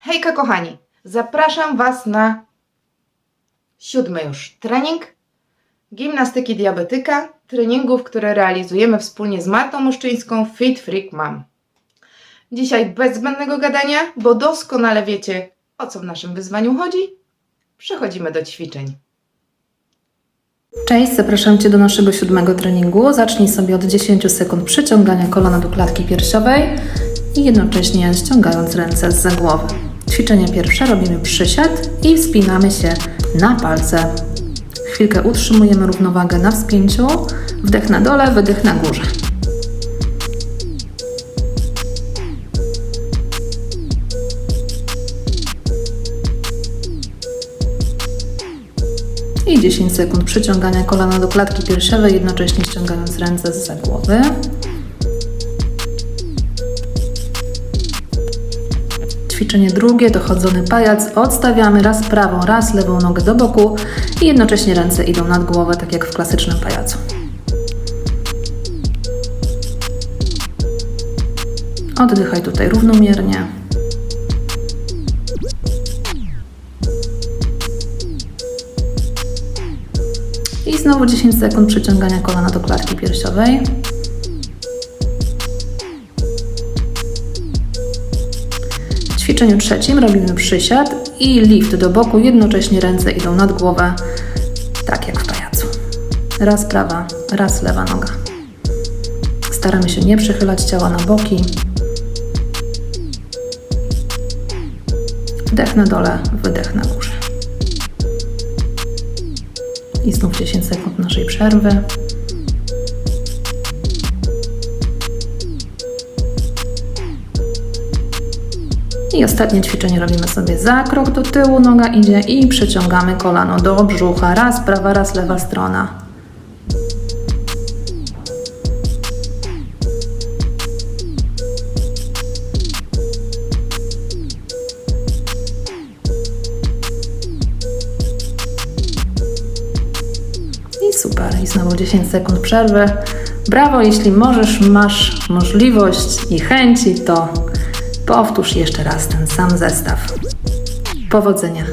Hejka kochani, zapraszam Was na siódmy już trening gimnastyki diabetyka, treningów, które realizujemy wspólnie z Martą Muszczyńską Fit Freak Mam. Dzisiaj bez zbędnego gadania, bo doskonale wiecie, o co w naszym wyzwaniu chodzi. Przechodzimy do ćwiczeń. Cześć, zapraszam Cię do naszego siódmego treningu. Zacznij sobie od 10 sekund przyciągania kolana do klatki piersiowej i jednocześnie ściągając ręce z głowy. Ćwiczenie pierwsze robimy przysiad i wspinamy się na palce. Chwilkę utrzymujemy równowagę na wspięciu. Wdech na dole, wydech na górze. I 10 sekund przyciągania kolana do klatki piersiowej, jednocześnie ściągając ręce z głowy. Ćwiczenie drugie, dochodzony pajac. Odstawiamy raz prawą, raz lewą nogę do boku i jednocześnie ręce idą nad głowę, tak jak w klasycznym pajacu. Oddychaj tutaj równomiernie. I znowu 10 sekund przyciągania kolana do klatki piersiowej. Ćwiczeniu trzecim robimy przysiad i lift do boku, jednocześnie ręce idą nad głowę, tak jak w pajacu. Raz prawa, raz lewa noga. Staramy się nie przechylać ciała na boki. Wdech na dole, wydech na górze. I znów 10 sekund naszej przerwy. I ostatnie ćwiczenie robimy sobie za krok do tyłu, noga idzie i przeciągamy kolano do brzucha. Raz prawa, raz lewa strona. I super. I znowu 10 sekund przerwy. Brawo, jeśli możesz, masz możliwość i chęci, to powtórz jeszcze raz ten sam zestaw. Powodzenia.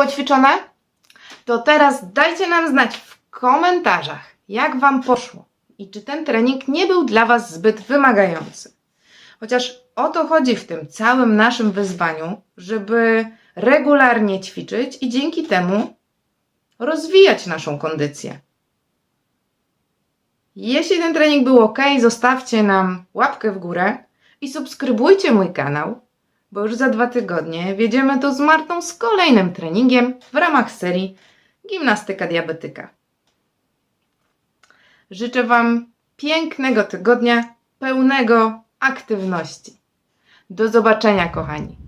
Poćwiczone? To teraz dajcie nam znać w komentarzach, jak Wam poszło i czy ten trening nie był dla Was zbyt wymagający. Chociaż o to chodzi w tym całym naszym wyzwaniu, żeby regularnie ćwiczyć i dzięki temu rozwijać naszą kondycję. Jeśli ten trening był ok, zostawcie nam łapkę w górę i subskrybujcie mój kanał, bo już za dwa tygodnie wiedziemy tu z Martą z kolejnym treningiem w ramach serii Gimnastyka Diabetyka. Życzę Wam pięknego tygodnia, pełnego aktywności. Do zobaczenia, kochani.